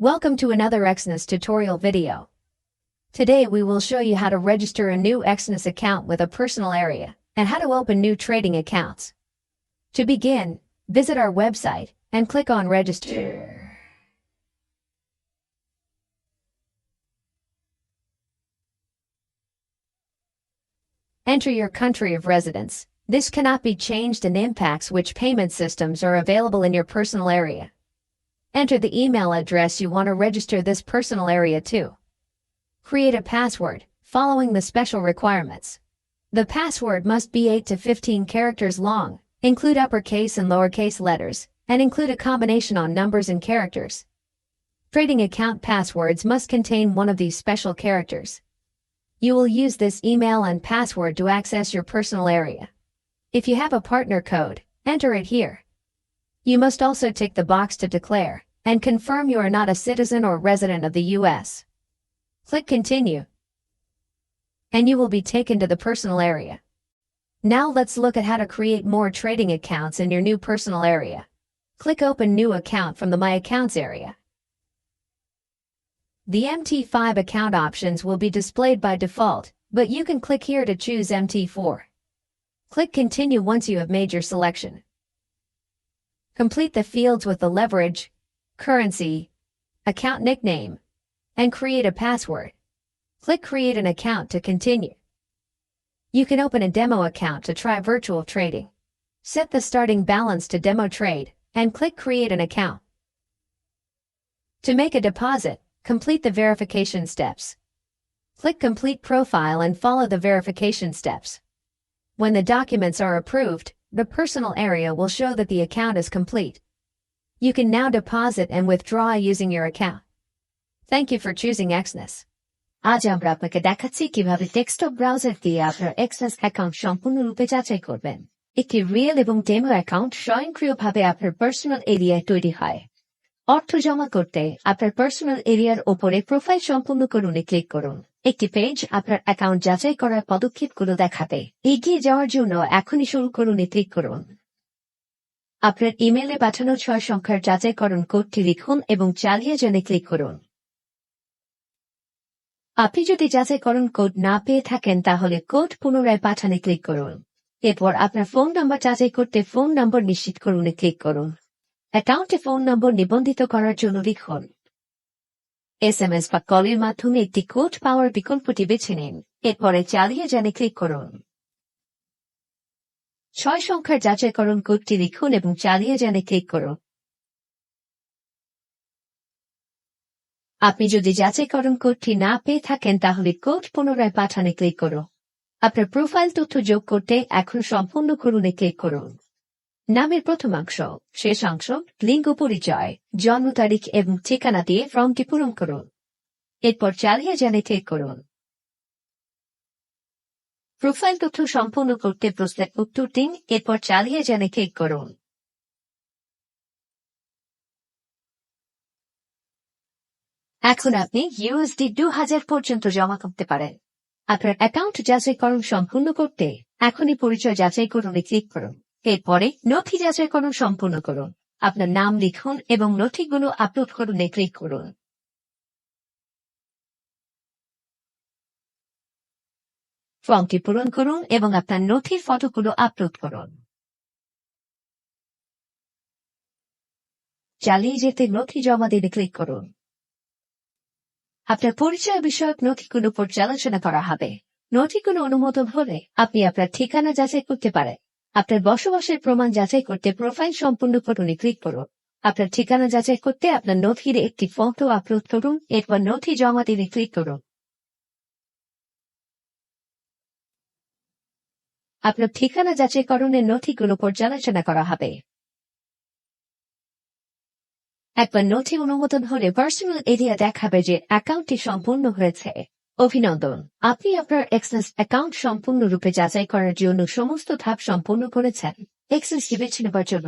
Welcome to another Exness tutorial video. Today we will show you how to register a new Exness account with a personal area and how to open new trading accounts. To begin, visit our website and click on register. Enter your country of residence. This cannot be changed and impacts which payment systems are available in your personal area. Enter the email address you want to register this personal area to. Create a password, following the special requirements. The password must be 8 to 15 characters long, include uppercase and lowercase letters, and include a combination on numbers and characters. Trading account passwords must contain one of these special characters. You will use this email and password to access your personal area. If you have a partner code, enter it here. You must also tick the box to declare and confirm you are not a citizen or resident of the U.S. Click Continue, and you will be taken to the personal area. Now let's look at how to create more trading accounts in your new personal area. Click Open New Account from the My Accounts area. The MT5 account options will be displayed by default, but you can click here to choose MT4. Click Continue once you have made your selection. Complete the fields with the leverage, currency, account nickname, and create a password. Click Create an account to continue. You can open a demo account to try virtual trading. Set the starting balance to demo trade and click Create an account. To make a deposit, complete the verification steps. Click Complete Profile and follow the verification steps. When the documents are approved, the personal area will show that the account is complete. You can now deposit and withdraw using your account. Thank you for choosing Exness. আজ আমরা আপনাকে দেখাচ্ছি কিভাবে desktop browser দিয়ে আপনার access account সম্পূর্ণরূপে যাচাই করবেন একটি রিয়েল এবং ডেমো অ্যাকাউন্ট স্বয়ংক্রিয়ভাবে আপনার পার্সোনাল এরিয়ায় তৈরি হয় অর্থ জমা করতে আপনার পার্সোনাল এরিয়ার ওপরে প্রোফাইল সম্পূর্ণ করুনে ক্লিক করুন একটি পেজ আপনার অ্যাকাউন্ট যাচাই করার পদক্ষেপগুলো দেখাবে এগিয়ে যাওয়ার জন্য এখনই শুরু করুন ক্লিক করুন। আপনার ইমেলে পাঠানো ছয় সংখ্যার যাচাইকরণ কোডটি লিখুন এবং চালিয়ে জেনে ক্লিক করুন। আপনি যদি যাচাইকরণ কোড না পেয়ে থাকেন তাহলে কোড পুনরায় পাঠানে ক্লিক করুন। এরপর আপনার ফোন নাম্বার যাচাই করতে ফোন নম্বর নিশ্চিত করুন ক্লিক করুন। অ্যাকাউন্টে ফোন নম্বর নিবন্ধিত করার জন্য লিখুন এস এম এস বা কলের মাধ্যমে একটি কোড পাওয়ার বিকল্পটি বেছে নিন। এরপরে চালিয়ে জানে ক্লিক করুন। ছয় সংখ্যার যাচাইকরণ কোডটি লিখুন এবং চালিয়ে জানে ক্লিক করুন। আপনি যদি যাচাইকরণ কোডটি না পেয়ে থাকেন, তাহলে কোড পুনরায় পাঠানে ক্লিক করুন। আপনার প্রোফাইল তথ্য যোগ করতে এখন সম্পূর্ণ করুনে ক্লিক করুন। নামের প্রথমাংশ শেষাংশ লিঙ্গ পরিচয়, জন্ম তারিখ এবং ঠিকানা দিয়ে ফর্মটি পূরণ করুন। এরপর চালিয়ে জানে ক্লিক করুন। প্রোফাইল তথ্য সম্পূর্ণ করতে প্রশ্নের উত্তর দিন, এরপর চালিয়ে জানে ক্লিক করুন। এখন আপনি ইউএসডি দু হাজার পর্যন্ত জমা করতে পারেন। আপনার অ্যাকাউন্ট যাচাইকরণ সম্পূর্ণ করতে এখনই পরিচয় যাচাই করুন ক্লিক করুন। এরপরে নথি যাচাইকরণ সম্পূর্ণ করুন। আপনার নাম লিখুন এবং নথিগুলো আপলোড করুন ক্লিক করুন। ফর্মটি পূরণ করুন এবং আপনার নথির ফটোগুলো আপলোড করুন। চালিয়ে যেতে নথি জমা দিতে ক্লিক করুন। আপনার পরিচয় বিষয়ক নথিগুলো পর্যালোচনা করা হবে। নথিগুলো অনুমোদন হলে আপনি আপনার ঠিকানা যাচাই করতে পারেন। আপনার বসবাসের প্রমাণ যাচাই করতে প্রোফাইল সম্পূর্ণ করুন ক্লিক করুন। আপনার ঠিকানা যাচাই করতে আপনার নথির একটি ফটো আপলোড করুন, এরপর নথি জমা দিতে ক্লিক করুন। আপনার ঠিকানা যাচাইকরণের নথিগুলো পর্যালোচনা করা হবে। একবার নথি অনুমোদন হলে পার্সোনাল এরিয়া দেখাবে যে অ্যাকাউন্টটি সম্পূর্ণ হয়েছে। অভিনন্দন। আপনি আপনার এক্সেস অ্যাকাউন্ট সম্পূর্ণরূপে যাচাই করার জন্য সমস্ত ধাপ সম্পন্ন করেছেন। এক্সেস বেছে নেবার জন্য